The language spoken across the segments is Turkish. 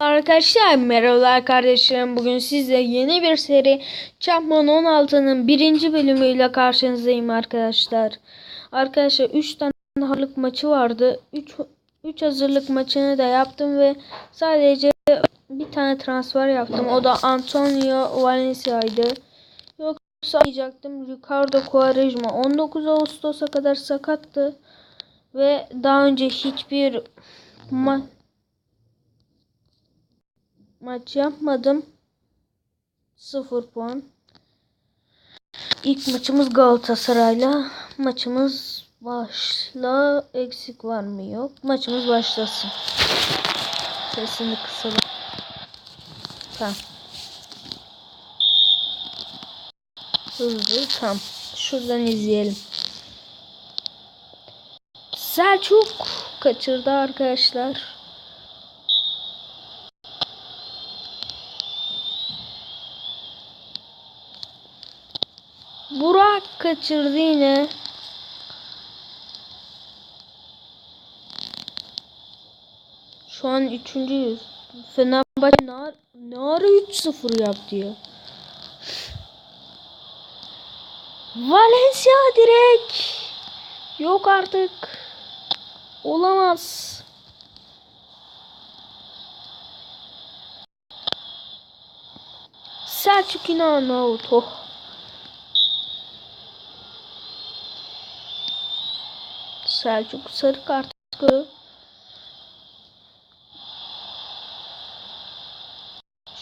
Arkadaşlar merhabalar kardeşlerim. Bugün sizle yeni bir seri Chapman 16'nın birinci bölümüyle karşınızdayım arkadaşlar. Arkadaşlar 3 tane hazırlık maçı vardı. 3 3 hazırlık maçını da yaptım ve sadece bir tane transfer yaptım. O da Antonio Valencia'ydı. Yoksa alacaktım Ricardo Quaresma 19 Ağustos'a kadar sakattı ve daha önce hiçbir ma maç yapmadım. 0 puan. İlk maçımız Galatasaray'la. Maçımız başla. Eksik var mı yok. Maçımız başlasın. Sesini kısalım. Tamam. Hızlı tamam. Şuradan izleyelim. Selçuk kaçırdı arkadaşlar. Burak kaçırdı yine. Şu an üçüncüyüz. Fenerbahçe ne, ar- ne ara 3-0 yaptı ya. Valencia direkt. Yok artık. Olamaz. Selçuk Arnavut. Oh. Selçuk sarı kart görüyor.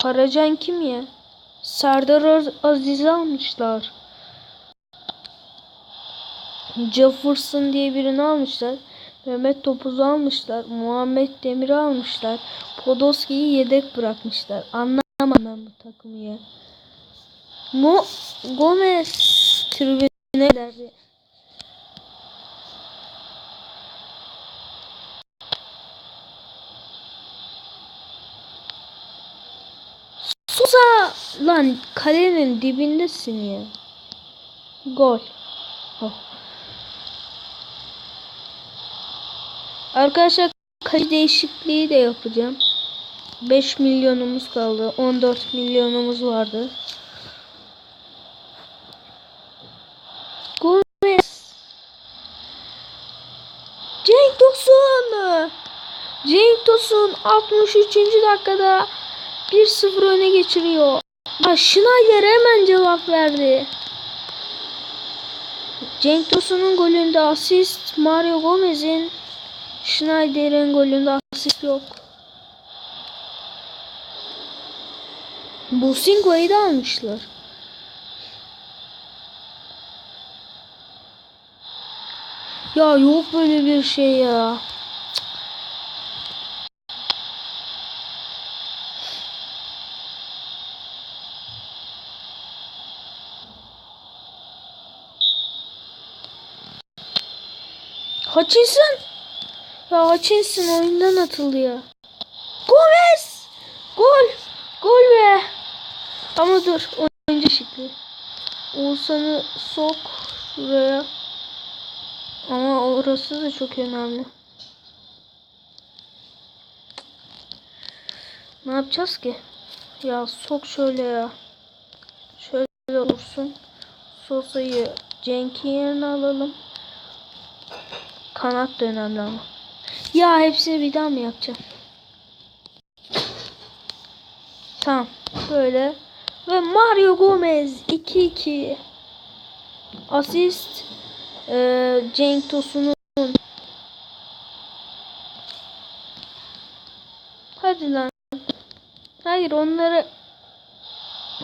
Karacan kim ya? Serdar Az- Aziz'i almışlar. Jefferson diye birini almışlar. Mehmet Topuz'u almışlar. Muhammed Demir'i almışlar. Podolski'yi yedek bırakmışlar. Anlamadım ben bu takımı ya. Mo Gomez tribüne derdi. Sosa lan kalenin dibindesin ya. Gol. Oh. Arkadaşlar kale değişikliği de yapacağım. 5 milyonumuz kaldı. 14 milyonumuz vardı. Gomez. Cenk Tosun. Cenk Tosun 63. dakikada 1-0 öne geçiriyor. Ya Schneider hemen cevap verdi. Cenk Tosun'un golünde asist Mario Gomez'in Schneider'in golünde asist yok. Bosingo'yu da almışlar. Ya yok böyle bir şey ya. Hutchinson. Ya Hutchinson oyundan atıldı ya. Gomez. Gol. Gol be. Ama dur. Oyuncu şıklı. Oğuzhan'ı sok şuraya. Ama orası da çok önemli. Ne yapacağız ki? Ya sok şöyle ya. Şöyle olursun. Sosa'yı Cenk'in yerine alalım. Kanat da önemli ama. Ya hepsini bir daha mı yapacağım? Tamam. Böyle. Ve Mario Gomez 2-2. Asist. Ee, Cenk Tosun'un. Hadi lan. Hayır onları.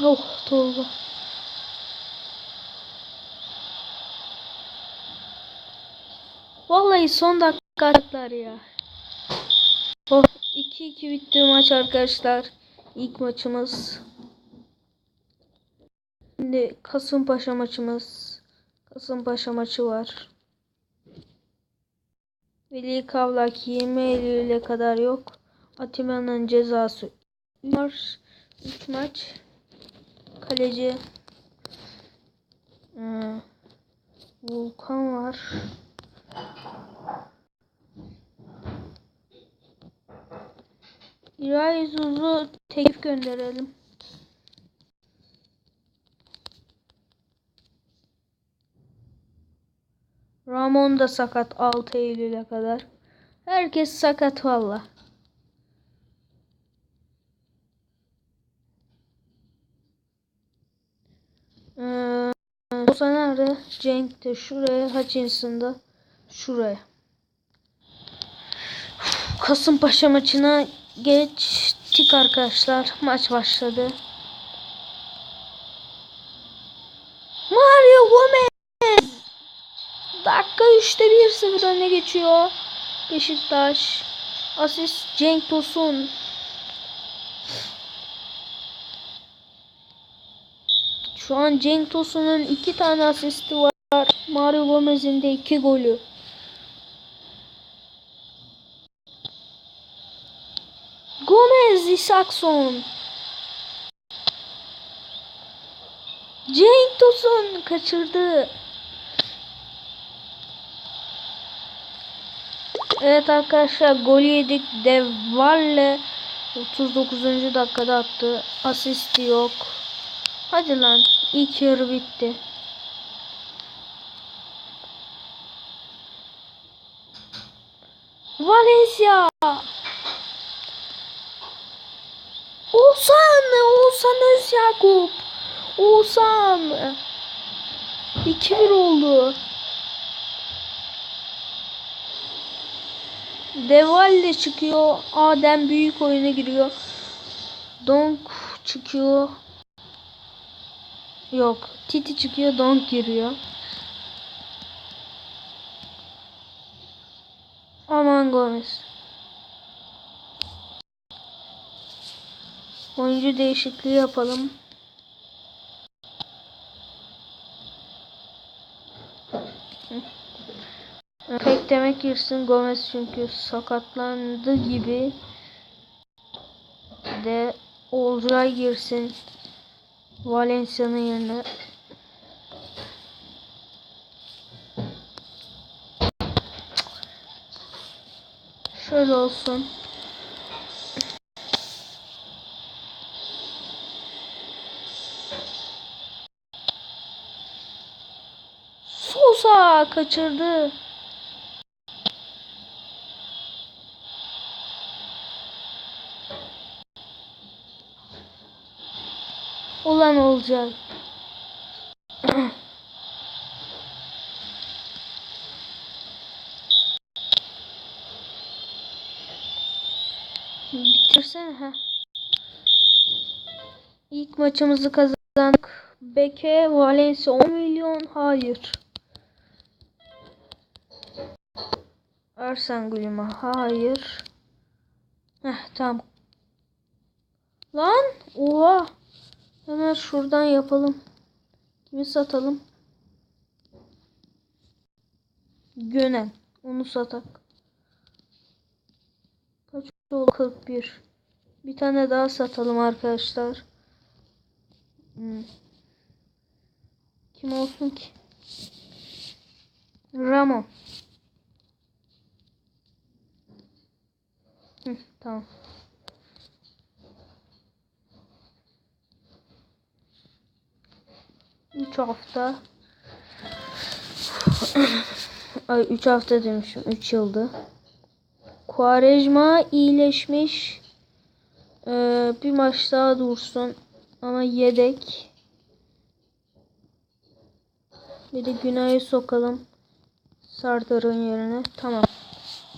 Oh Tolga. Vallahi son dakikalar ya. Oh 2-2 bitti maç arkadaşlar. İlk maçımız. Şimdi Kasımpaşa maçımız. Kasımpaşa maçı var. Veli Kavlak 20 Eylül'e kadar yok. Atiba'nın cezası var. 3 maç. Kaleci hmm, Volkan var. İray Zuz'u teklif gönderelim. Ramon da sakat 6 Eylül'e kadar. Herkes sakat valla. Ee, Osa nerede? Cenk de şuraya. Hutchinson da şuraya. Kasımpaşa maçına geçtik arkadaşlar. Maç başladı. Mario Gomez dakika 3'te 1-0 öne geçiyor. Beşiktaş. Asist Cenk Tosun. Şu an Cenk Tosun'un iki tane asisti var. Mario Gomez'in de iki golü. Gomez Isakson. Cenk Tosun kaçırdı. Evet arkadaşlar gol yedik. Devalle 39. dakikada attı. Asisti yok. Hadi lan. İlk yarı bitti. Valencia. Oğuzhan. Oğuzhan Özyakup. Oğuzhan. 2-1 oldu. Devalle çıkıyor. Adem büyük oyuna giriyor. Donk çıkıyor. Yok. Titi çıkıyor. Donk giriyor. Aman Gomez. Oyuncu değişikliği yapalım. Pek demek girsin Gomez çünkü sakatlandı gibi de Olcay girsin Valencia'nın yerine şöyle olsun Kaçırdı olan olacak. Bitirsene ha. İlk maçımızı kazandık. Beke Valencia 10 milyon hayır. Ersan Gülüma hayır. Heh tamam. Lan oha. Hemen şuradan yapalım. Kimi satalım? Gönen. Onu satak. Kaç oldu? 41. Bir tane daha satalım arkadaşlar. Hmm. Kim olsun ki? Ramon. Tamam. Üç hafta. Ay 3 hafta demişim. 3 yıldı. Kuarejma iyileşmiş. Ee, bir maç daha dursun. Ama yedek. Bir de Günay'ı sokalım. Sardar'ın yerine. Tamam.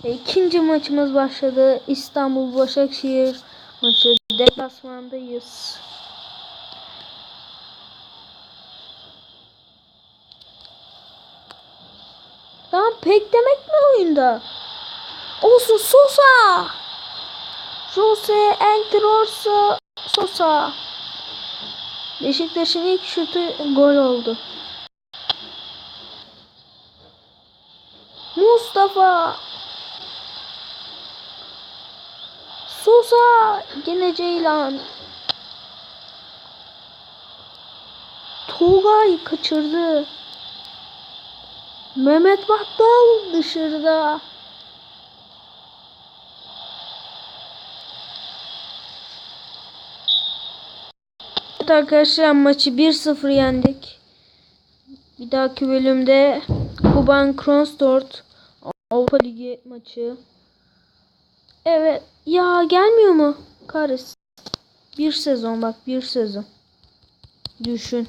E, ikinci maçımız başladı. İstanbul Başakşehir maçı. Deplasmandayız. Lan pek demek mi oyunda? Olsun Sosa. Jose Entrorso Sosa. Beşiktaş'ın ilk şutu gol oldu. Mustafa. Sosa gene Ceylan. Tolgay kaçırdı. Mehmet Battal dışarıda. Evet arkadaşlar maçı 1-0 yendik. Bir dahaki bölümde Kuban Kronstort Avrupa Ligi maçı. Evet. Ya gelmiyor mu? Kahretsin. Bir sezon bak bir sezon. Düşün.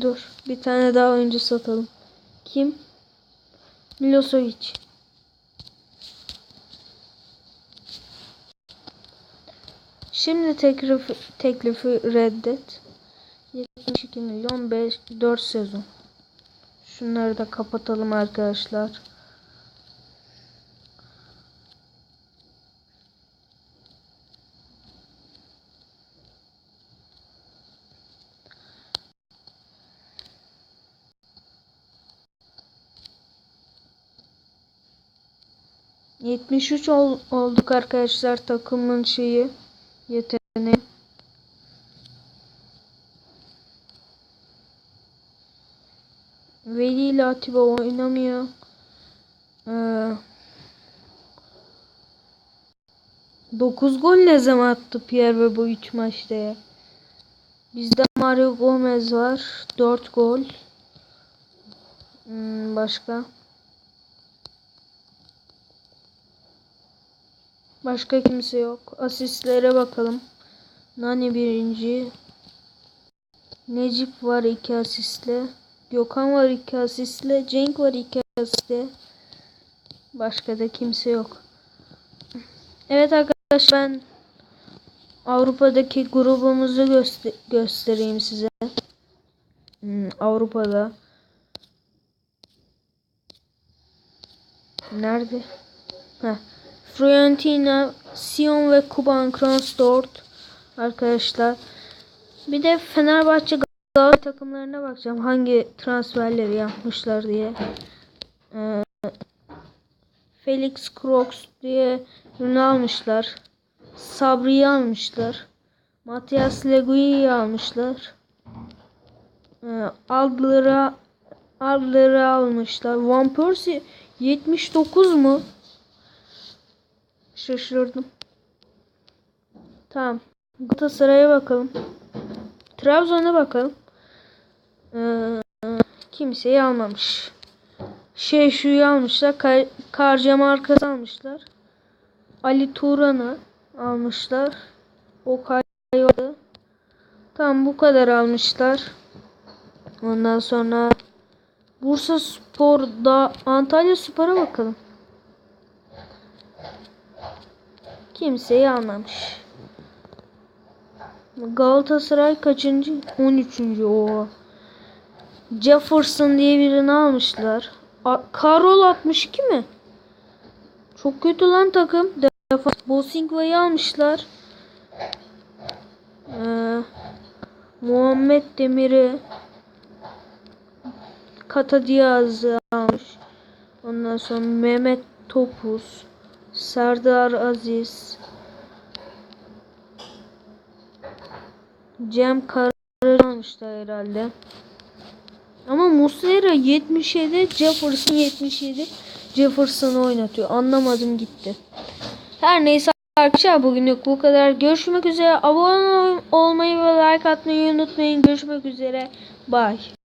Dur. Bir tane daha oyuncu satalım. Kim? Milosevic. Şimdi teklifi, teklifi reddet. 72 milyon 5 4 sezon. Şunları da kapatalım arkadaşlar. Yetmiş üç ol, olduk arkadaşlar takımın şeyi yeteneği. Veli ile Atiba oynamıyor. Ee, 9 gol ne zaman attı Pierre ve bu 3 maçta ya. Bizde Mario Gomez var. 4 gol. Hmm, başka? Başka kimse yok. Asistlere bakalım. Nani birinci. Necip var iki asistle. Gökhan var iki asistle. Cenk var iki asistle. Başka da kimse yok. Evet arkadaşlar ben Avrupa'daki grubumuzu göster göstereyim size. Hmm, Avrupa'da. Nerede? Heh. Fiorentina, Sion ve Kuban Kronstort arkadaşlar. Bir de Fenerbahçe Galatasaray takımlarına bakacağım. Hangi transferleri yapmışlar diye. Ee, Felix Kroos diye ürünü almışlar. Sabri'yi almışlar. Matias Legui'yi almışlar. Ee, Adler'ı Adler'ı almışlar. Van Persie 79 mu? Şaşırdım. Tamam. Galatasaray'a bakalım. Trabzon'a bakalım. Ee, kimseyi almamış. Şey şuyu almışlar. Kar, Karca markası almışlar. Ali Turan'ı almışlar. O kaydı. Tamam bu kadar almışlar. Ondan sonra Bursa Spor'da Antalya Spor'a bakalım. Kimseyi almamış. Galatasaray kaçıncı? 13. o. Jefferson diye birini almışlar. A Karol 62 mi? Çok kötü lan takım. Defans Bosingva'yı almışlar. Ee, Muhammed Demir'i Kata Diaz'ı almış. Ondan sonra Mehmet Topuz, Serdar Aziz, Cem Karaca almışlar herhalde. Ama Muslera 77, Jefferson 77. Jefferson'ı oynatıyor. Anlamadım gitti. Her neyse arkadaşlar bugünlük bu kadar. Görüşmek üzere. Abone olmayı ve like atmayı unutmayın. Görüşmek üzere. Bye.